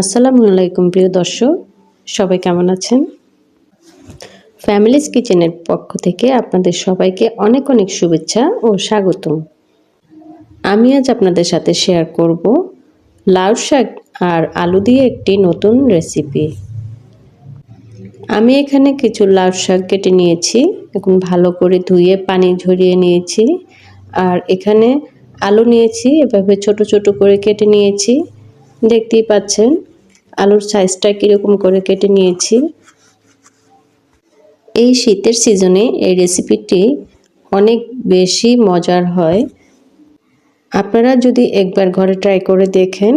আসসালামু আলাইকুম, প্রিয় দর্শক। সবাই কেমন আছেন? ফ্যামিলিজ কিচেনের পক্ষ থেকে আপনাদের সবাইকে অনেক অনেক শুভেচ্ছা ও স্বাগতম। আমি আজ আপনাদের সাথে শেয়ার করব লাউ শাক আর আলু দিয়ে একটি নতুন রেসিপি আমি এখানে কিছু লাউ শাক কেটে নিয়েছি, এখন ভালো করে ধুয়ে পানি ঝরিয়ে নিয়েছি। আর এখানে আলু নিয়েছি, এভাবে ছোট ছোট করে কেটে নিয়েছি। দেখতেই পাচ্ছেন, আলুর সাইজটা কীরকম করে কেটে নিয়েছি। এই শীতের সিজনে এই রেসিপিটি অনেক বেশি মজার হয়। আপনারা যদি একবার ঘরে ট্রাই করে দেখেন,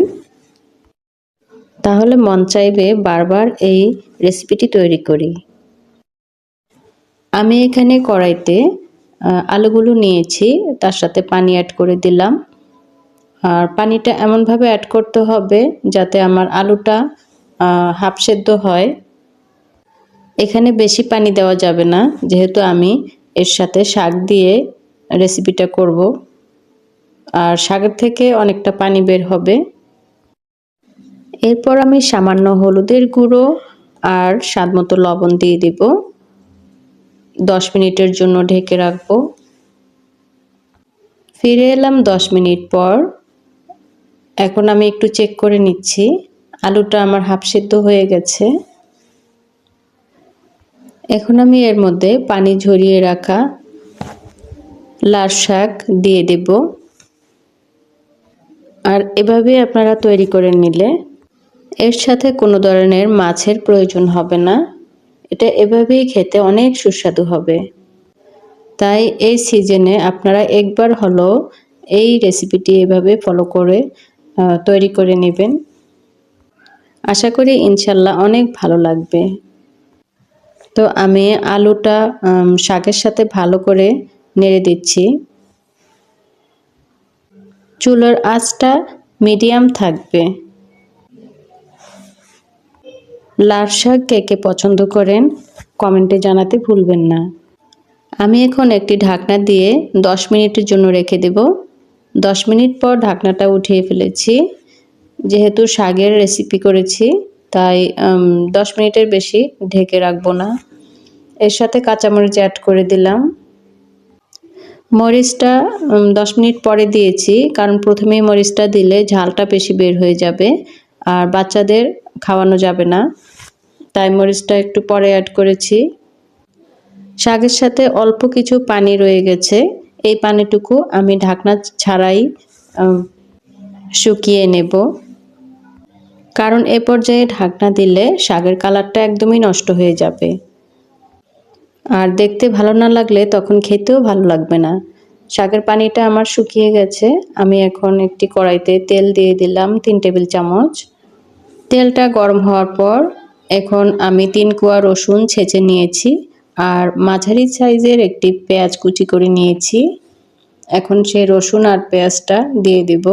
তাহলে মন চাইবে বারবার এই রেসিপিটি তৈরি করি। আমি এখানে কড়াইতে আলুগুলো নিয়েছি, তার সাথে পানি অ্যাড করে দিলাম। আর পানিটা এমনভাবে অ্যাড করতে হবে যাতে আমার আলুটা হাফ সেদ্ধ হয়। এখানে বেশি পানি দেওয়া যাবে না, যেহেতু আমি এর সাথে শাক দিয়ে রেসিপিটা করব। আর শাকের থেকে অনেকটা পানি বের হবে। এরপর আমি সামান্য হলুদের গুঁড়ো আর স্বাদ মতো লবণ দিয়ে দিব। দশ মিনিটের জন্য ঢেকে রাখব। ফিরে এলাম দশ মিনিট পর। এখন আমি একটু চেক করে নিচ্ছি। আলুটা আমার হাফ সিদ্ধ হয়ে গেছে। এখন আমি এর মধ্যে পানি ঝরিয়ে রাখা লাল শাক দিয়ে দেব। আর এভাবে আপনারা তৈরি করে নিলে এর সাথে কোনো ধরনের মাছের প্রয়োজন হবে না। এটা এভাবেই খেতে অনেক সুস্বাদু হবে। তাই এই সিজনে আপনারা একবার হলো এই রেসিপিটি এভাবে ফলো করে তৈরি করে নেবেন। আশা করি ইনশাল্লাহ অনেক ভালো লাগবে। তো আমি আলুটা শাকের সাথে ভালো করে নেড়ে দিচ্ছি। চুলোর আঁচটা মিডিয়াম থাকবে। লাল শাক কে কে পছন্দ করেন, কমেন্টে জানাতে ভুলবেন না। আমি এখন একটি ঢাকনা দিয়ে দশ মিনিটের জন্য রেখে দেব। দশ মিনিট পর ঢাকনাটা উঠিয়ে ফেলেছি। যেহেতু শাগের রেসিপি করেছি, তাই দশ মিনিটের বেশি ঢেকে রাখব না। এর সাথে কাঁচামরিচ অ্যাড করে দিলাম। মরিচটা দশ মিনিট পরে দিয়েছি, কারণ প্রথমেই মরিচটা দিলে ঝালটা বেশি বের হয়ে যাবে আর বাচ্চাদের খাওয়ানো যাবে না। তাই মরিচটা একটু পরে অ্যাড করেছি। শাকের সাথে অল্প কিছু পানি রয়ে গেছে। এই পানিটুকু আমি ঢাকনা ছাড়াই শুকিয়ে নেব। কারণ এ পর্যায়ে ঢাকনা দিলে শাকের কালারটা একদমই নষ্ট হয়ে যাবে। আর দেখতে ভালো না লাগলে তখন খেতেও ভালো লাগবে না। শাকের পানিটা আমার শুকিয়ে গেছে। আমি এখন একটি কড়াইতে তেল দিয়ে দিলাম তিন টেবিল চামচ। তেলটা গরম হওয়ার পর এখন আমি তিন কোয়া রসুন ছেঁচে নিয়েছি। আর মাঝারি সাইজের একটি পেঁয়াজ কুচি করে নিয়েছি। এখন সেই রসুন আর পেঁয়াজটা দিয়ে দেব।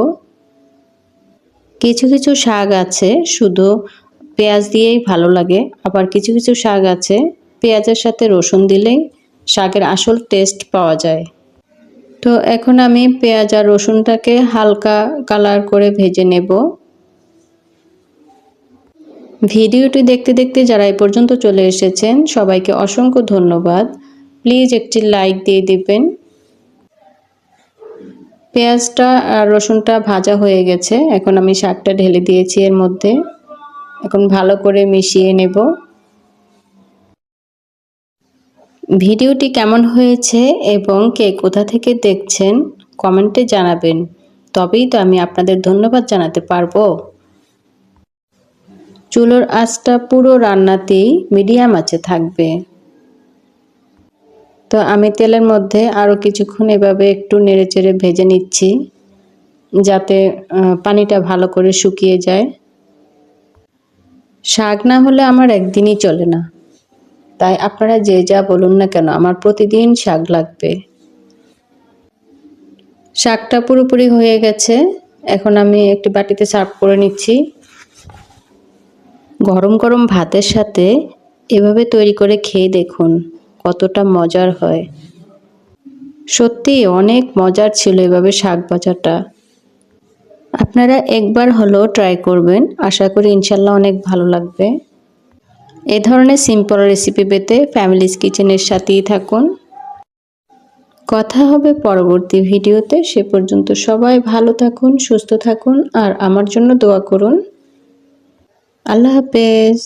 কিছু কিছু শাক আছে, শুধু পেঁয়াজ দিয়েই ভালো লাগে। আবার কিছু কিছু শাক আছে, পেঁয়াজের সাথে রসুন দিলেই শাকের আসল টেস্ট পাওয়া যায়। তো এখন আমি পেঁয়াজ আর রসুনটাকে হালকা কালার করে ভেজে নেব। ভিডিওটি দেখতে দেখতে যারা এই পর্যন্ত চলে এসেছেন, সবাইকে অসংখ্য ধন্যবাদ। প্লিজ একটি লাইক দিয়ে দিবেন। পেঁয়াজটা আর রসুনটা ভাজা হয়ে গেছে। এখন আমি শাকটা ঢেলে দিয়েছি এর মধ্যে। এখন ভালো করে মিশিয়ে নেব। ভিডিওটি কেমন হয়েছে এবং কে কোথা থেকে দেখছেন কমেন্টে জানাবেন। তবেই তো আমি আপনাদের ধন্যবাদ জানাতে পারব। চুলোর আঁচটা পুরো রান্নাতেই মিডিয়াম আছে থাকবে। তো আমি তেলের মধ্যে আরও কিছুক্ষণ এভাবে একটু নেড়ে চেড়ে ভেজে নিচ্ছি, যাতে পানিটা ভালো করে শুকিয়ে যায়। শাক না হলে আমার একদিনই চলে না। তাই আপনারা যে যা বলুন না কেন, আমার প্রতিদিন শাক লাগবে। শাকটা পুরোপুরি হয়ে গেছে, এখন আমি একটি বাটিতে সার্ভ করে নিচ্ছি। গরম গরম ভাতের সাথে এভাবে তৈরি করে খেয়ে দেখুন, কতটা মজার হয়। সত্যি অনেক মজার ছিল এভাবে শাক ভাজাটা। আপনারা একবার হলো ট্রাই করবেন, আশা করি ইনশাল্লাহ অনেক ভালো লাগবে। এ ধরনের সিম্পল রেসিপি পেতে ফ্যামিলিস কিচেনের সাথেই থাকুন। কথা হবে পরবর্তী ভিডিওতে সে পর্যন্ত সবাই ভালো থাকুন, সুস্থ থাকুন, আর আমার জন্য দোয়া করুন। আল্লাহ হাফেজ।